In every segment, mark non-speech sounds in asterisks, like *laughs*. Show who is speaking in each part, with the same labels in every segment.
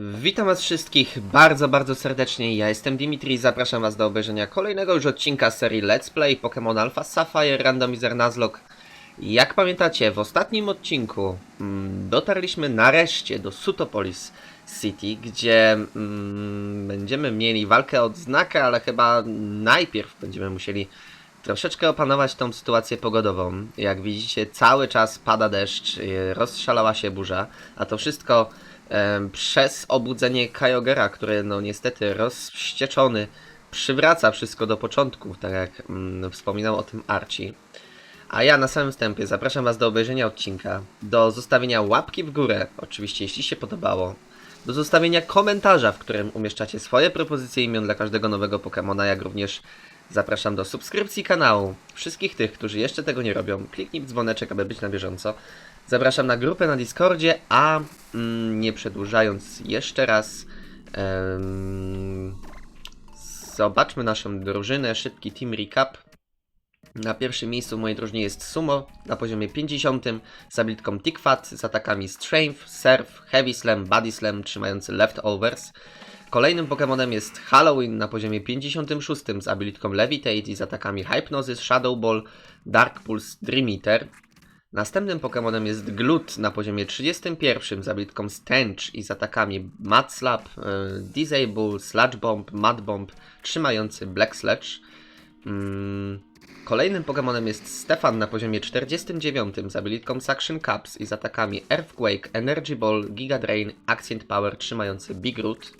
Speaker 1: Witam was wszystkich bardzo, bardzo serdecznie. Ja jestem Dimitri zapraszam was do obejrzenia kolejnego już odcinka serii Let's Play Pokémon Alpha Sapphire Randomizer Nuzlocke. Jak pamiętacie, w ostatnim odcinku mm, dotarliśmy nareszcie do Sutopolis City, gdzie mm, będziemy mieli walkę od znaka, ale chyba najpierw będziemy musieli troszeczkę opanować tą sytuację pogodową. Jak widzicie, cały czas pada deszcz, y, rozszalała się burza, a to wszystko przez obudzenie Kyogera, który no niestety rozwścieczony przywraca wszystko do początku, tak jak mm, wspominał o tym Archie. A ja na samym wstępie zapraszam Was do obejrzenia odcinka, do zostawienia łapki w górę, oczywiście jeśli się podobało, do zostawienia komentarza, w którym umieszczacie swoje propozycje imion dla każdego nowego Pokemona, jak również zapraszam do subskrypcji kanału. Wszystkich tych, którzy jeszcze tego nie robią, kliknij w dzwoneczek, aby być na bieżąco. Zapraszam na grupę na Discordzie, a mm, nie przedłużając jeszcze raz, em, zobaczmy naszą drużynę, szybki team recap. Na pierwszym miejscu mojej drużynie jest Sumo na poziomie 50 z abilitką Tickfat, z atakami Strength, Surf, Heavy Slam, Body Slam trzymający Leftovers. Kolejnym Pokemonem jest Halloween na poziomie 56 z abilitką Levitate i z atakami Hypnosis, Shadow Ball, Dark Pulse, Dream Eater. Następnym Pokemonem jest Glut na poziomie 31 z abilitką Stench i z atakami Mud Slap, e, Disable, Sludge Bomb, Mud Bomb trzymający Black Sledge. Mm, Kolejnym Pokemonem jest Stefan na poziomie 49 z abilitką Suction Cups i z atakami Earthquake, Energy Ball, Giga Drain, Accent Power trzymający Big Root.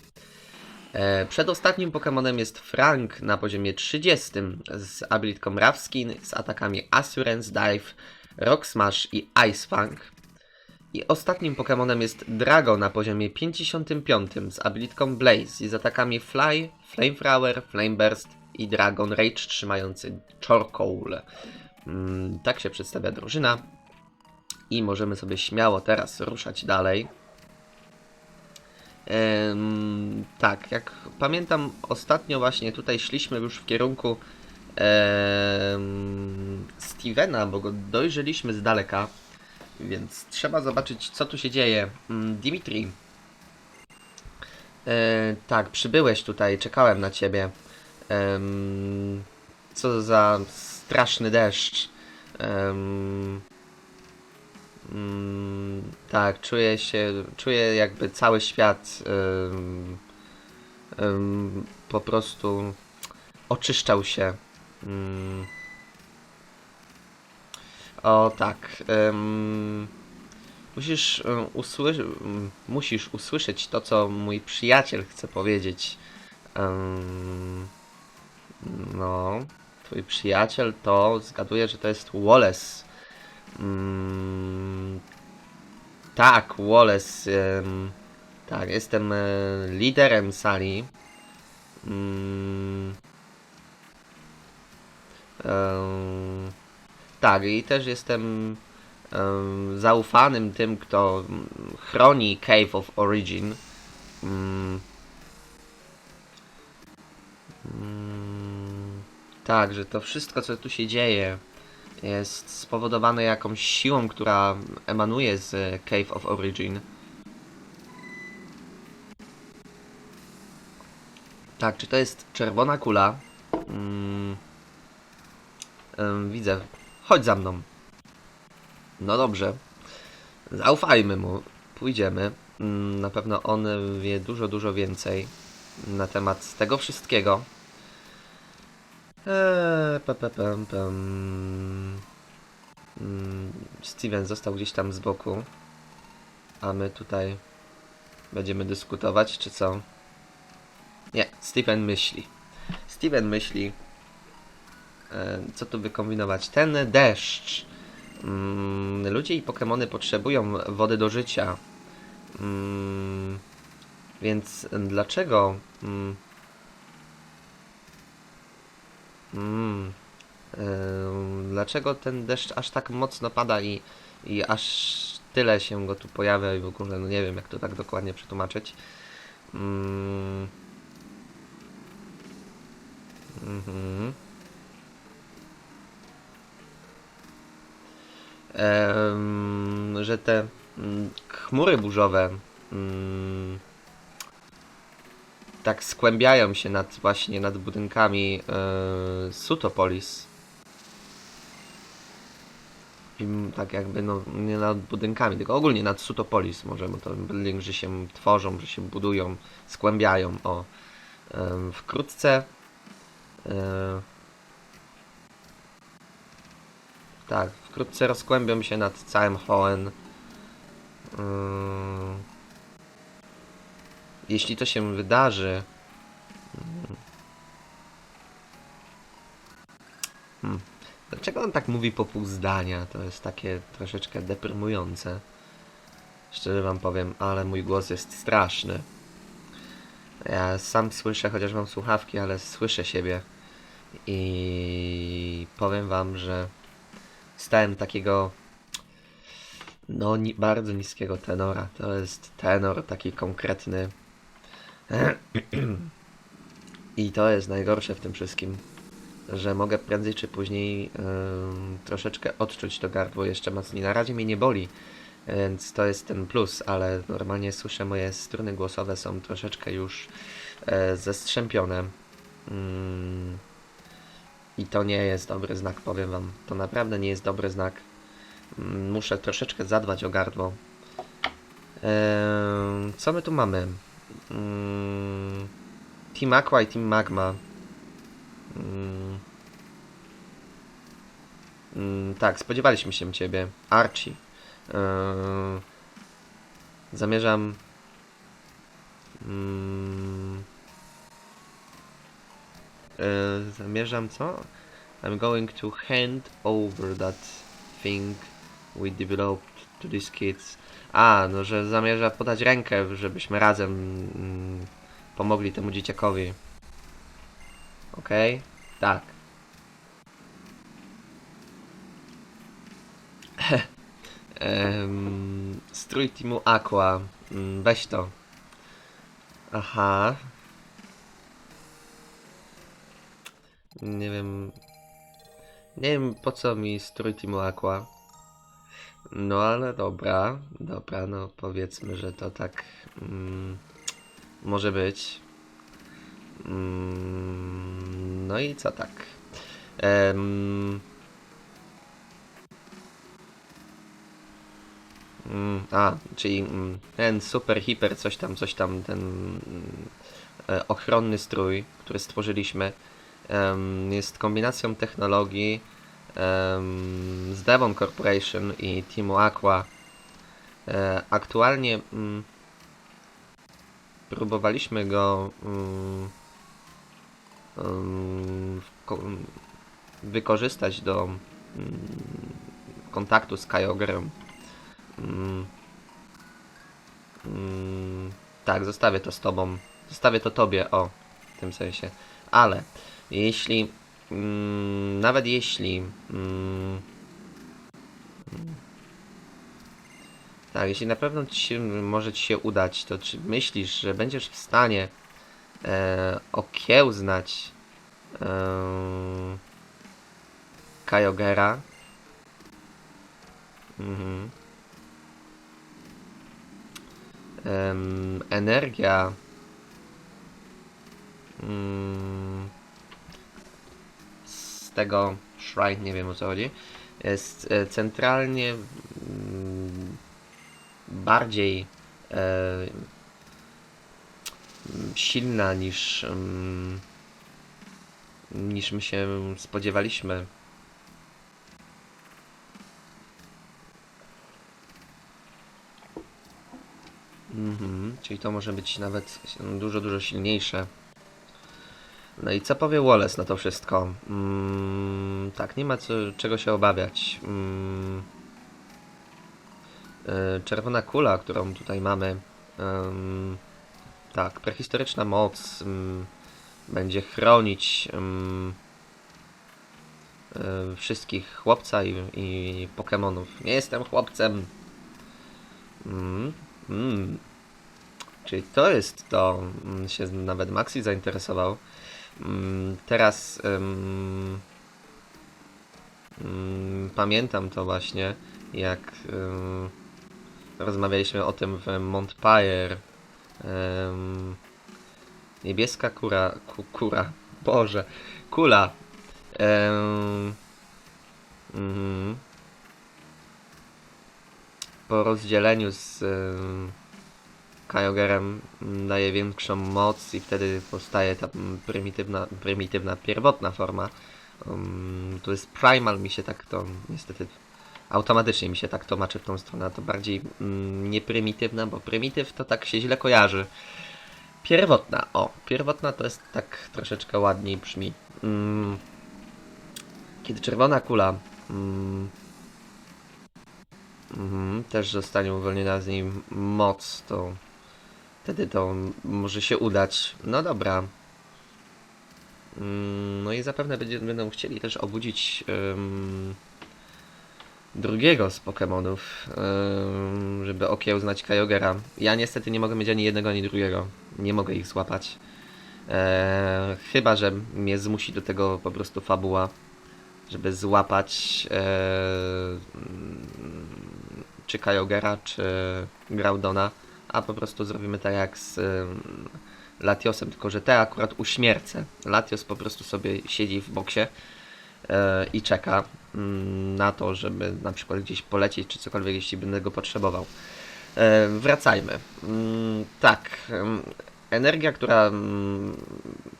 Speaker 1: E, Przedostatnim Pokemonem jest Frank na poziomie 30 z abilitką Rough Skin, z atakami Assurance Dive, Rock Smash i Ice Fang. I ostatnim Pokemonem jest Drago na poziomie 55 z abilitką Blaze i z atakami Fly, Flamethrower, Flame Burst i Dragon Rage trzymający Chorkowl. Mm, tak się przedstawia drużyna. I możemy sobie śmiało teraz ruszać dalej. Em, tak, jak pamiętam, ostatnio właśnie tutaj szliśmy już w kierunku em, Stevena, bo go dojrzeliśmy z daleka, więc trzeba zobaczyć, co tu się dzieje. Mm, Dimitri, e, tak, przybyłeś tutaj, czekałem na ciebie. Em, co za straszny deszcz. Em, mm, tak, czuję się, czuję jakby cały świat po prostu oczyszczał się. Mm. O tak. musisz, m, musisz usłyszeć to, co mój przyjaciel chce powiedzieć. Em, no, twój przyjaciel to, zgaduję, że to jest Wallace. Mm, tak, Wallace. tak, jestem e, liderem sali. Mm, tak, i też jestem em, zaufanym tym, kto mm, chroni Cave of Origin. Mm, Tak, że to wszystko, co tu się dzieje, jest spowodowane jakąś siłą, która emanuje z Cave of Origin. Tak, czy to jest czerwona kula? Mm, em, widzę. Chodź za mną. No dobrze. Zaufajmy mu. Pójdziemy. Mm, na pewno on wie dużo, dużo więcej na temat tego wszystkiego. Eee, pa, pa, pam, pam. Mm, Steven został gdzieś tam z boku. A my tutaj będziemy dyskutować, czy co? Nie, Steven myśli. Steven myśli, e, co tu wykombinować. Ten deszcz. Mm, ludzie i Pokemony potrzebują wody do życia. Mm, więc dlaczego. Mm, dlaczego ten deszcz aż tak mocno pada i, i aż tyle się go tu pojawia i w ogóle, no nie wiem jak to tak dokładnie przetłumaczyć. Mm, mhm. Em, że te mm, chmury burzowe mm, tak skłębiają się nad właśnie nad budynkami e, Sutopolis. I tak jakby, no nie nad budynkami, tylko ogólnie nad Sutopolis może, bo to building, że się tworzą, że się budują, skłębiają, o. Em, wkrótce e, tak, wkrótce rozkłębią się nad całym Hoenn. Ym, jeśli to się wydarzy. mm, Hmm. Dlaczego on tak mówi po pół zdania? To jest takie troszeczkę deprymujące. Szczerze wam powiem, ale mój głos jest straszny. Ja sam słyszę, chociaż mam słuchawki, ale słyszę siebie. I powiem wam, że stałem takiego no ni bardzo niskiego tenora. To jest tenor taki konkretny. I to jest najgorsze w tym wszystkim, że mogę prędzej czy później ym, troszeczkę odczuć to gardło jeszcze mocniej. Na razie mnie nie boli, więc to jest ten plus, ale normalnie słyszę moje struny głosowe są troszeczkę już e, zestrzępione. Mm. I to nie jest dobry znak, powiem wam. To naprawdę nie jest dobry znak. Mm, Muszę troszeczkę zadbać o gardło. Eee, co my tu mamy? Mm, Team Aqua i Team Magma. Mm, mm, tak, spodziewaliśmy się ciebie. Archie. Eee, zamierzam. Eee, zamierzam co? I'm going to hand over that thing we developed to these kids. A, no że zamierza podać rękę, żebyśmy razem mm, pomogli temu dzieciakowi. Okej? Tak. *laughs* Em, strój teamu Aqua. Mm, weź to. Aha. Nie wiem. Nie wiem po co mi strój teamu Aqua. No ale dobra, dobra, no powiedzmy, że to tak mm, może być. Mm, no i co tak? Mm, a, czyli mm, ten super, hiper, coś tam, coś tam, ten mm, e, ochronny strój, który stworzyliśmy, em, jest kombinacją technologii z Devon Corporation i Teamu Aqua. E, aktualnie mm, próbowaliśmy go mm, mm, ko- wykorzystać do kontaktu z Kyogre'em. Mm, tak, zostawię to z tobą. Zostawię to tobie, o, w tym sensie. Ale jeśli Mm, nawet jeśli. Mm, mm, tak, jeśli na pewno ci się, może ci się udać, to czy myślisz, że będziesz w stanie e, okiełznać e, Kyogera? Mhm. Em, energia. Mm, tego shrine, nie wiem o co chodzi, jest e, centralnie mm, bardziej e, mm, silna niż mm, niż my się spodziewaliśmy. Mhm, czyli to może być nawet dużo, dużo silniejsze. No i co powie Wallace na to wszystko? Mm, tak, nie ma co, czego się obawiać. Mm, e, czerwona kula, którą tutaj mamy. tak, prehistoryczna moc mm, będzie chronić em, e, wszystkich chłopca i, i Pokemonów. Nie jestem chłopcem. Mm, mm. Czyli to jest to, mm, się nawet Maxi zainteresował. Mm, Teraz ym, pamiętam to właśnie, jak rozmawialiśmy o tym w Montpire. Niebieska kura, ku, kura, *laughs* Boże, kula. Mhm. Po rozdzieleniu z em, Kyogre'em mm, daje większą moc i wtedy powstaje ta mm, prymitywna, prymitywna pierwotna forma. Um, to jest Primal, mi się tak to niestety automatycznie mi się tak tłumaczy w tą stronę, to bardziej mm, nie prymitywna, bo prymityw to tak się źle kojarzy. Pierwotna, o, pierwotna to jest tak troszeczkę ładniej brzmi. Mm, kiedy czerwona kula mm, mhm, też zostanie uwolniona z niej moc, to wtedy to może się udać. No dobra. Mm, No i zapewne będzie, będą chcieli też obudzić em, drugiego z Pokémonów, em, żeby okiełznać Kyogera. Ja niestety nie mogę mieć ani jednego, ani drugiego. Nie mogę ich złapać. E, chyba, że mnie zmusi do tego po prostu fabuła, żeby złapać e, czy Kyogera, czy Groudona, a po prostu zrobimy tak jak z em, Latiosem, tylko że te akurat uśmiercę. Latios po prostu sobie siedzi w boksie e, i czeka mm, na to, żeby na przykład gdzieś polecieć, czy cokolwiek, jeśli będę go potrzebował. E, wracajmy. Mm, tak, energia, która mm,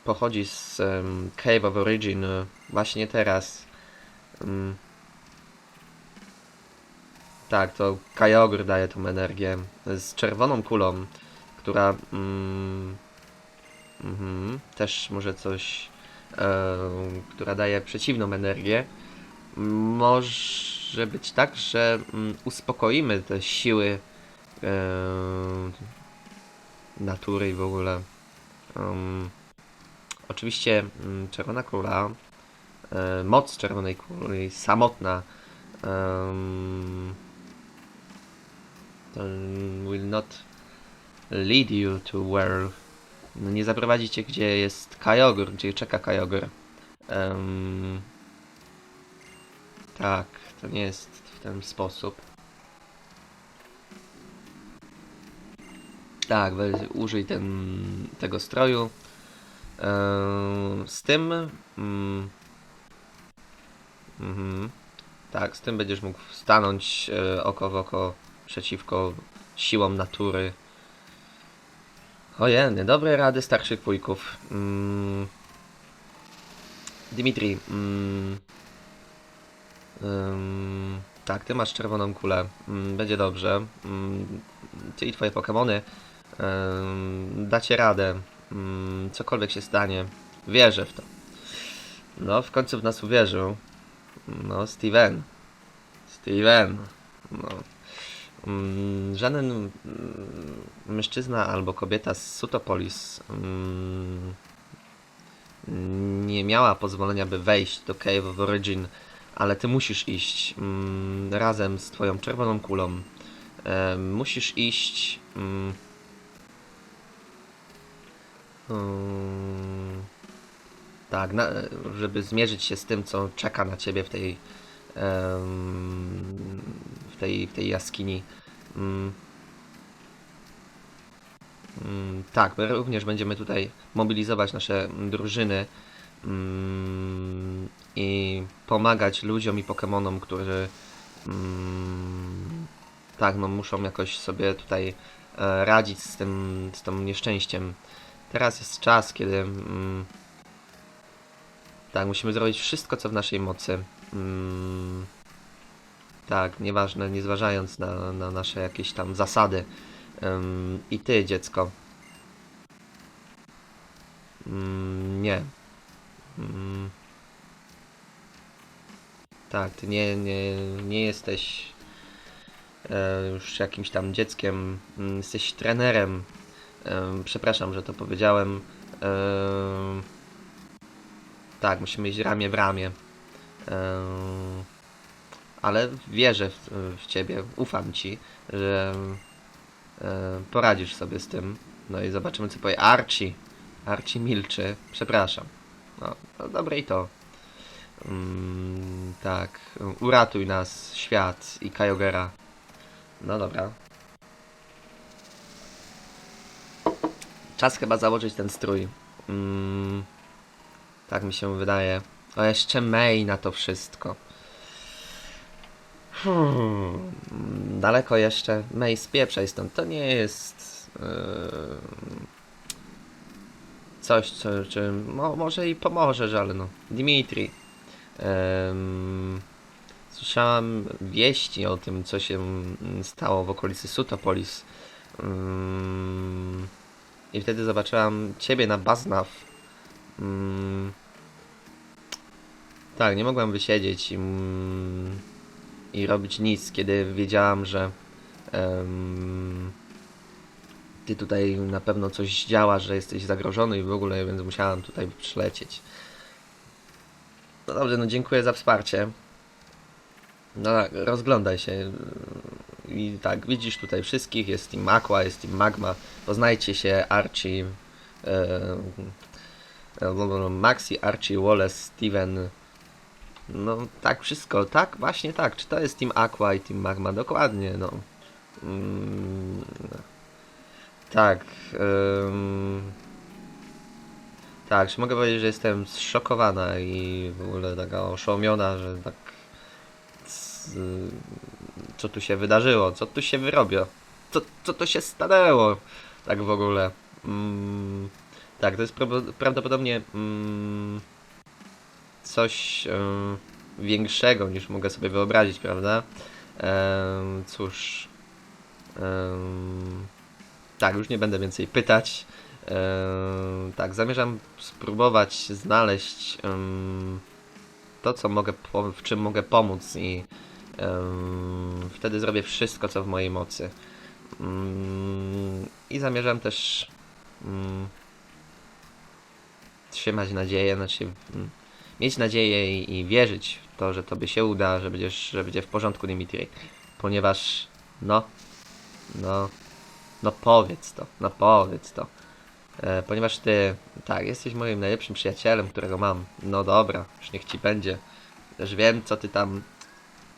Speaker 1: pochodzi z Cave of Origin e, właśnie teraz. Tak, to Kyogre daje tą energię z czerwoną kulą, która mm, mhm, też może coś, e, która daje przeciwną energię. Może być tak, że mm, uspokoimy te siły e, natury i w ogóle. Um, oczywiście mm, czerwona kula, e, moc czerwonej kuli, samotna. Um, to will not lead you to where no nie zaprowadzi cię gdzie jest Kyogre, gdzie czeka Kyogre. Em, tak, to nie jest w ten sposób. Tak, użyj ten, tego stroju. Em, z tym. Mhm. Tak, z tym będziesz mógł stanąć e, oko w oko przeciwko siłom natury. Ojej, dobre rady starszych wujków. Mm. Dimitri. Mm. Ym, tak, ty masz czerwoną kulę. Mm, będzie dobrze. Mm, ty i twoje Pokémony ym, dacie radę. Mm, cokolwiek się stanie. Wierzę w to. No, w końcu w nas uwierzył. No, Steven. Steven. No. Mm, Żaden mm, mężczyzna albo kobieta z Sutopolis mm, nie miała pozwolenia, by wejść do Cave of Origin, ale ty musisz iść razem z twoją czerwoną kulą. Musisz iść. Tak, żeby zmierzyć się z tym, co czeka na ciebie w tej tej, w tej jaskini. Mm. Mm, tak, my również będziemy tutaj mobilizować nasze drużyny mm, i pomagać ludziom i Pokemonom, którzy mm, tak, no muszą jakoś sobie tutaj e, radzić z tym, z tym nieszczęściem. Teraz jest czas, kiedy mm, tak, musimy zrobić wszystko, co w naszej mocy. Mm, tak, nieważne, nie zważając na, na nasze jakieś tam zasady. I ty, dziecko. Ym, nie. Ym, tak, ty nie, nie, nie jesteś e, już jakimś tam dzieckiem. Ym, jesteś trenerem. Przepraszam, że to powiedziałem. Tak, musimy iść ramię w ramię. Ym, ale wierzę w, w ciebie, ufam ci, że e, poradzisz sobie z tym. No i zobaczymy, co powie Archie. Archie milczy, przepraszam. No, no dobre i to. Mm, tak, uratuj nas, świat i Kyogera. No dobra. Czas chyba założyć ten strój. Mm, tak mi się wydaje. O, jeszcze May na to wszystko. Hmm, daleko jeszcze. May, spieprzaj stąd. To nie jest... Yy, coś, co, czy mo, może i pomożesz, ale no. Dimitri. Ym, słyszałam wieści o tym, co się mm, stało w okolicy Sutopolis. Ym, I wtedy zobaczyłam ciebie na Baznaw. Ym, tak, nie mogłam wysiedzieć mm, i robić nic, kiedy wiedziałam, że em, ty tutaj na pewno coś działa, że jesteś zagrożony i w ogóle, więc musiałam tutaj przylecieć. No dobrze, no dziękuję za wsparcie. No tak, rozglądaj się. I tak, widzisz tutaj wszystkich, jest Team Aqua, jest Team Magma. Poznajcie się, Archie, e, e, Maxi, Archie, Wallace, Steven. No tak, wszystko, tak, właśnie tak. Czy to jest Team Aqua i Team Magma? Dokładnie, no. Mm, tak. ym, tak, czy mogę powiedzieć, że jestem zszokowana i w ogóle taka oszołomiona, że tak. z- Co tu się wydarzyło? Co tu się wyrobio? Co, co to się stanęło? Tak w ogóle. Mm, tak, to jest prawdopodobnie mm, coś em, większego niż mogę sobie wyobrazić, prawda? Em, cóż. Em, tak, już nie będę więcej pytać. Em, tak, zamierzam spróbować znaleźć em, to, co mogę, w czym mogę pomóc i em, wtedy zrobię wszystko, co w mojej mocy. Mm, I zamierzam też mm, trzymać nadzieję, znaczy mm, mieć nadzieję i, i wierzyć w to, że tobie się uda, że będziesz, że będzie w porządku Dimitri. Ponieważ, no, no, no powiedz to, no powiedz to. E, ponieważ ty, tak, jesteś moim najlepszym przyjacielem, którego mam. No dobra, już niech ci będzie. Też wiem, co ty tam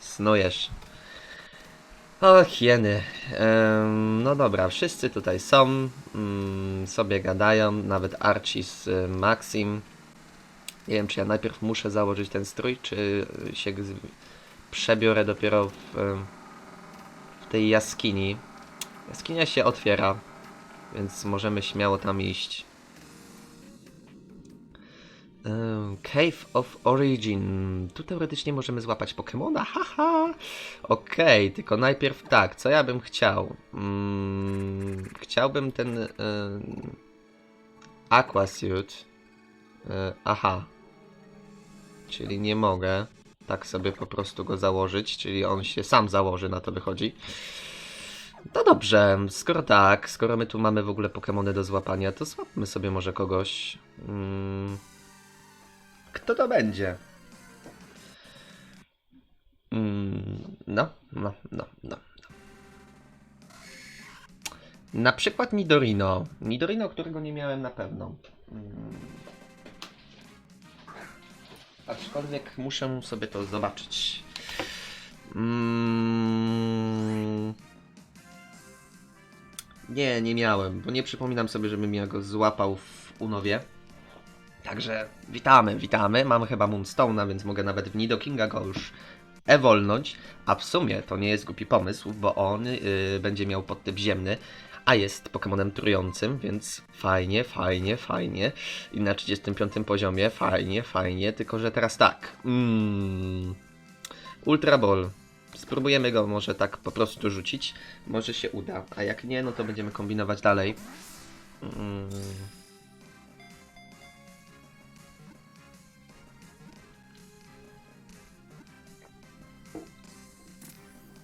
Speaker 1: snujesz. Och, hieny. Em, no dobra, wszyscy tutaj są, mm, sobie gadają, nawet Archie z y, Maxim. Nie wiem, czy ja najpierw muszę założyć ten strój, czy y, się przebiorę dopiero w, y, w tej jaskini. Jaskinia się otwiera, więc możemy śmiało tam iść. Cave of Origin. Tu teoretycznie możemy złapać Pokemona, *laughs* haha. Okej, tylko najpierw tak, co ja bym chciał? Mm, chciałbym ten em, Aquasuit. E, aha. Czyli nie mogę tak sobie po prostu go założyć, czyli on się sam założy, na to wychodzi. No dobrze, skoro tak, skoro my tu mamy w ogóle Pokemony do złapania, to złapmy sobie może kogoś. Mm. Kto to będzie? Mm, no, no, no, no. Na przykład Nidorino. Nidorino, którego nie miałem na pewno. Mm. Aczkolwiek muszę sobie to zobaczyć. Mm. Nie, nie miałem, bo nie przypominam sobie, żebym ja go złapał w Unowie. Także witamy, witamy. Mam chyba Moonstone'a, więc mogę nawet w Nidokinga go już ewolnąć. A w sumie to nie jest głupi pomysł, bo on yy, będzie miał podtyp ziemny, a jest Pokemonem trującym, więc fajnie, fajnie, fajnie. I na 35 poziomie, fajnie, fajnie, tylko że teraz tak. Mm, Ultra Ball. Spróbujemy go może tak po prostu rzucić. Może się uda. A jak nie, no to będziemy kombinować dalej. Mm.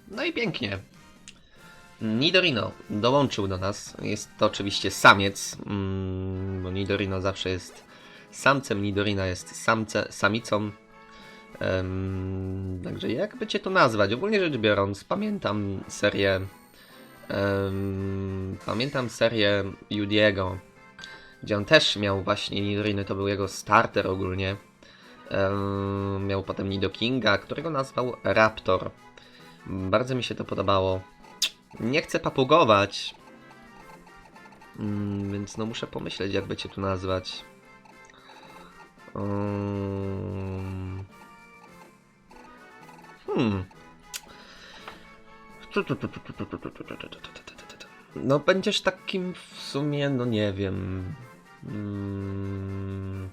Speaker 1: No i pięknie. Nidorino dołączył do nas. Jest to oczywiście samiec, mm, bo Nidorino zawsze jest samcem, Nidorina jest samce, samicą. Em, także jakby cię to nazwać? Ogólnie rzecz biorąc, pamiętam serię. em, pamiętam serię Judiego, gdzie on też miał właśnie Nidorino, to był jego starter ogólnie. Em, miał potem Nidokinga, którego nazwał Raptor. Bardzo mi się to podobało. Nie chcę papugować. Mm, więc no muszę pomyśleć, jakby cię tu nazwać. Um... Hmm. No będziesz takim w sumie, no nie wiem. Mm.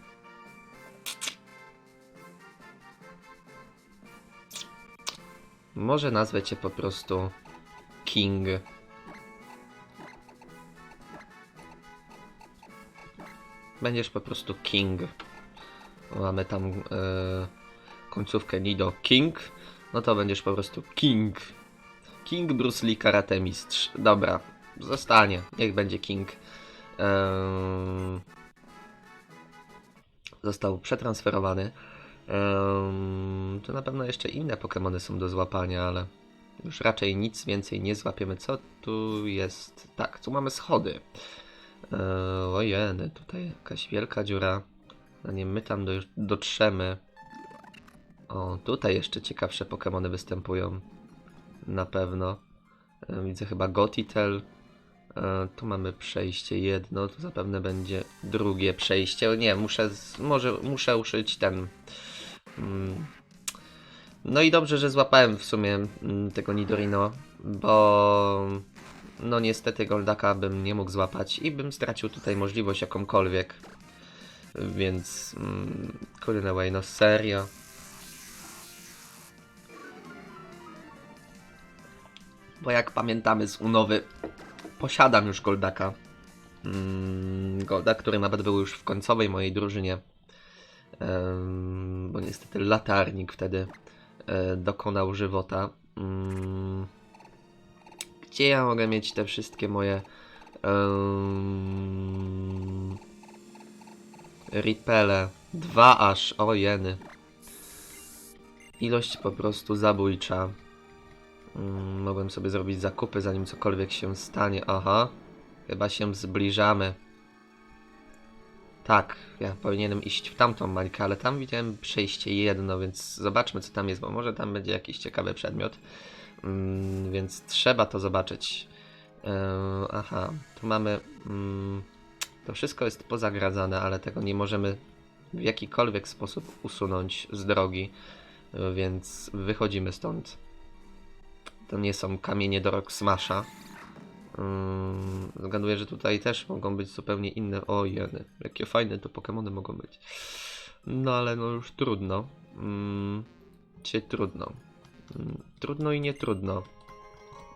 Speaker 1: Może nazwę cię po prostu King. Będziesz po prostu King. Mamy tam e, końcówkę Nido King. No to będziesz po prostu King. King Bruce Lee Karate Mistrz. Dobra, zostanie. Niech będzie King. Został przetransferowany. Ehm, to na pewno jeszcze inne Pokémony są do złapania, ale już raczej nic więcej nie złapiemy. Co tu jest? Tak, tu mamy schody. Eee, ojeny, tutaj jakaś wielka dziura. Zanim my tam do, dotrzemy. O, tutaj jeszcze ciekawsze Pokémony występują. Na pewno. E, Widzę chyba Gotitel. E, Tu mamy przejście jedno, tu zapewne będzie drugie przejście. Nie, muszę, może muszę uszyć ten. Mm. No i dobrze, że złapałem w sumie mm, tego Nidorino, bo no niestety Goldaka bym nie mógł złapać i bym stracił tutaj możliwość jakąkolwiek. Więc mm, kurde way, no serio. Bo jak pamiętamy z Unowy, posiadam już Goldaka. Mm, Goldak, który nawet był już w końcowej mojej drużynie. Bo niestety latarnik wtedy dokonał żywota. Mm, gdzie ja mogę mieć te wszystkie moje um, Ripele? Dwa aż, o jeny. Ilość po prostu zabójcza. Mm, mogłem sobie zrobić zakupy zanim cokolwiek się stanie. Aha, chyba się zbliżamy. Tak, ja powinienem iść w tamtą mańkę, ale tam widziałem przejście jedno, więc zobaczmy co tam jest, bo może tam będzie jakiś ciekawy przedmiot. Mm, więc trzeba to zobaczyć. Yy, aha, tu mamy. Mm, to wszystko jest pozagradzane, ale tego nie możemy w jakikolwiek sposób usunąć z drogi, więc wychodzimy stąd. To nie są kamienie do Rock Smasha. Mm, zgaduję, że tutaj też mogą być zupełnie inne. O jeny, jakie fajne to Pokémony mogą być. No ale no już trudno. Mm, czy trudno. Mm, Trudno i nie trudno.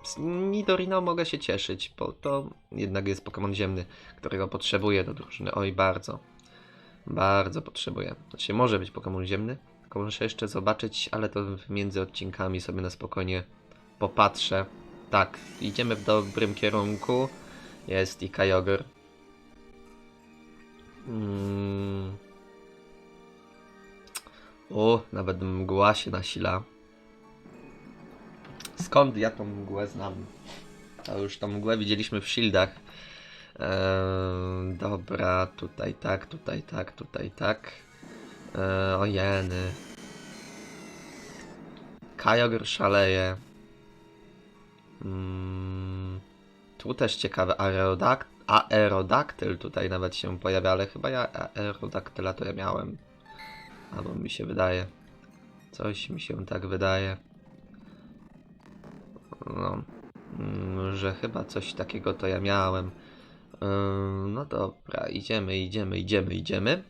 Speaker 1: Z Nidorino mogę się cieszyć, bo to jednak jest Pokémon ziemny, którego potrzebuję do drużyny. Oj, bardzo. Bardzo potrzebuję. Znaczy, może być Pokémon ziemny, tylko muszę jeszcze zobaczyć, ale to między odcinkami sobie na spokojnie popatrzę. Tak, idziemy w dobrym kierunku. Jest i Kyogre. Mm. O, nawet mgła się nasila. Skąd ja tą mgłę znam? To już tą mgłę widzieliśmy w shieldach. Eee, dobra, tutaj tak, tutaj tak, tutaj tak. Eee, o jeny. Kyogre szaleje. Mm, tu też ciekawe, aerodak aerodaktyl tutaj nawet się pojawia, ale chyba ja aerodaktyla to ja miałem. Albo mi się wydaje. Coś mi się tak wydaje. No, mm, że chyba coś takiego to ja miałem. Ym, no dobra, idziemy, idziemy, idziemy, idziemy.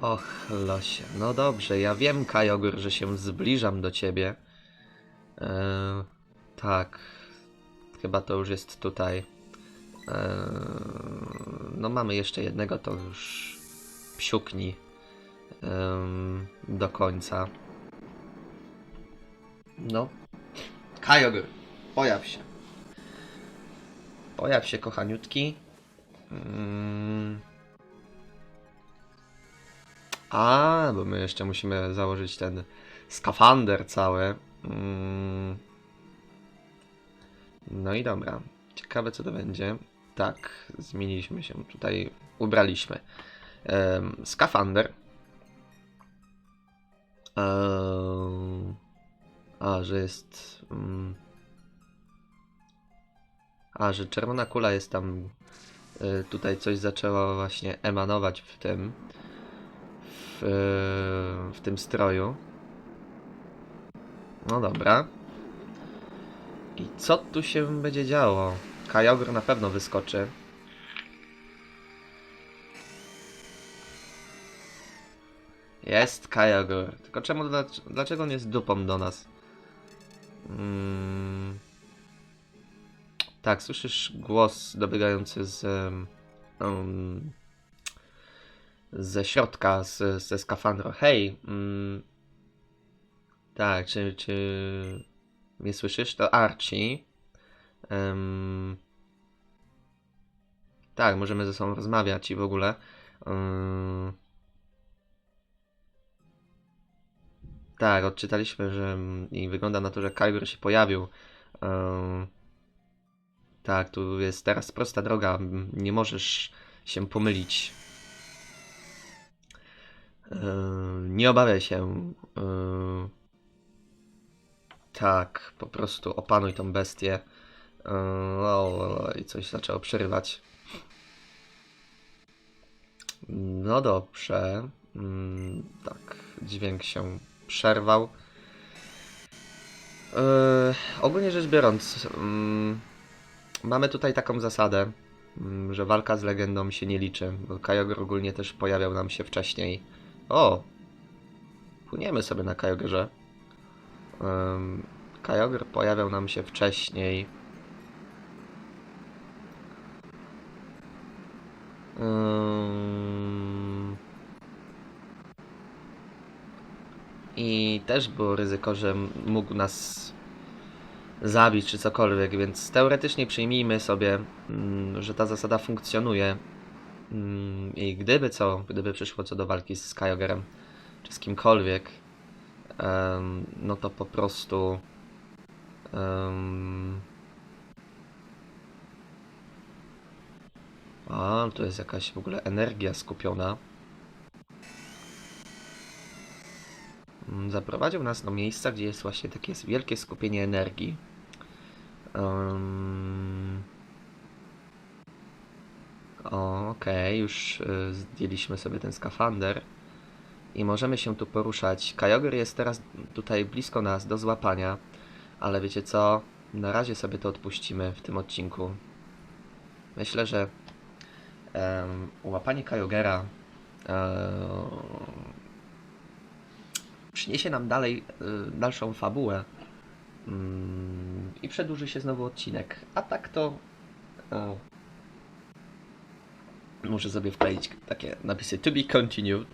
Speaker 1: Och, losie. No dobrze, ja wiem, Kajogr, że się zbliżam do ciebie. Tak. Chyba to już jest tutaj. Yy, no mamy jeszcze jednego, to już psiukni yy, do końca. No. Kajogr, pojaw się. Pojaw się, kochaniutki. Mm. A, bo my jeszcze musimy założyć ten skafander cały. Mm. No i dobra. Ciekawe co to będzie. Tak, zmieniliśmy się tutaj, ubraliśmy. Em, skafander. Em, a, że jest. Mm, A, że czerwona kula jest tam. y, Tutaj coś zaczęło właśnie emanować w tym. W, y, w tym stroju. No dobra. I co tu się będzie działo? Kyogre na pewno wyskoczy. Jest Kyogre. Tylko czemu, dlac- dlaczego on jest dupą do nas? Mm. Tak, słyszysz głos dobiegający z. em, ze środka, z, ze skafandru. Hej! Mm, tak, czy, czy mnie słyszysz? To Archie. Em, tak, możemy ze sobą rozmawiać i w ogóle. Em, tak, odczytaliśmy, że mm, i wygląda na to, że Kyber się pojawił. Em, tak, tu jest teraz prosta droga. Nie możesz się pomylić. Em, nie obawiaj się. Em, tak, po prostu opanuj tą bestię. Em, o, o, o, I coś zaczęło przerywać. No dobrze. Mm, tak, dźwięk się przerwał. Yy, ogólnie rzecz biorąc, mm, mamy tutaj taką zasadę, mm, że walka z legendą się nie liczy, Kyogre ogólnie też pojawiał nam się wcześniej. O! Płyniemy sobie na Kyogrze. Kyogre pojawiał nam się wcześniej. I też było ryzyko, że mógł nas zabić czy cokolwiek, więc teoretycznie przyjmijmy sobie, mm, że ta zasada funkcjonuje. Mm, I gdyby co, gdyby przyszło co do walki z Kyogre'em czy z kimkolwiek, no to po prostu a, tu jest jakaś w ogóle energia skupiona. Zaprowadził nas do miejsca, gdzie jest właśnie takie wielkie skupienie energii. Um... Okej, już y, zdjęliśmy sobie ten skafander i możemy się tu poruszać. Kyogre jest teraz tutaj blisko nas do złapania, ale wiecie co? Na razie sobie to odpuścimy w tym odcinku. Myślę, że em, łapanie Kyogera em, przyniesie nam dalej y, dalszą fabułę mm, i przedłuży się znowu odcinek. A tak to o, muszę sobie wkleić takie napisy to be continued.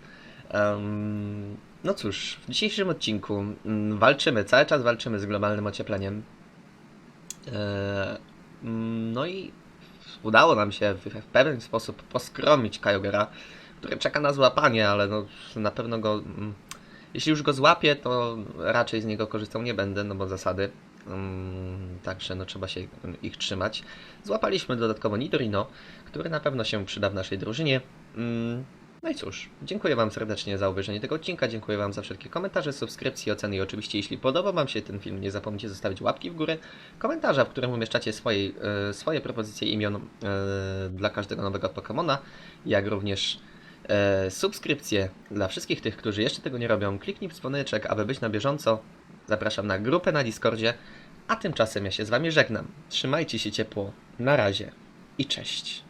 Speaker 1: No cóż, w dzisiejszym odcinku mm, walczymy, cały czas walczymy z globalnym ociepleniem. E, mm, no i udało nam się w, pewien sposób poskromić Kyogera, który czeka na złapanie, ale no, na pewno go mm, jeśli już go złapię, to raczej z niego korzystał nie będę, no bo zasady. Także no trzeba się ich trzymać. Złapaliśmy dodatkowo Nidorino, który na pewno się przyda w naszej drużynie. No i cóż, dziękuję Wam serdecznie za obejrzenie tego odcinka, dziękuję Wam za wszelkie komentarze, subskrypcje, oceny i oczywiście jeśli podobał Wam się ten film, nie zapomnijcie zostawić łapki w górę, komentarza, w którym umieszczacie swoje, e, swoje propozycje imion e, dla każdego nowego Pokemona, jak również e, subskrypcje dla wszystkich tych, którzy jeszcze tego nie robią. Kliknij w dzwoneczek, aby być na bieżąco. Zapraszam na grupę na Discordzie, a tymczasem ja się z Wami żegnam. Trzymajcie się ciepło, na razie i cześć.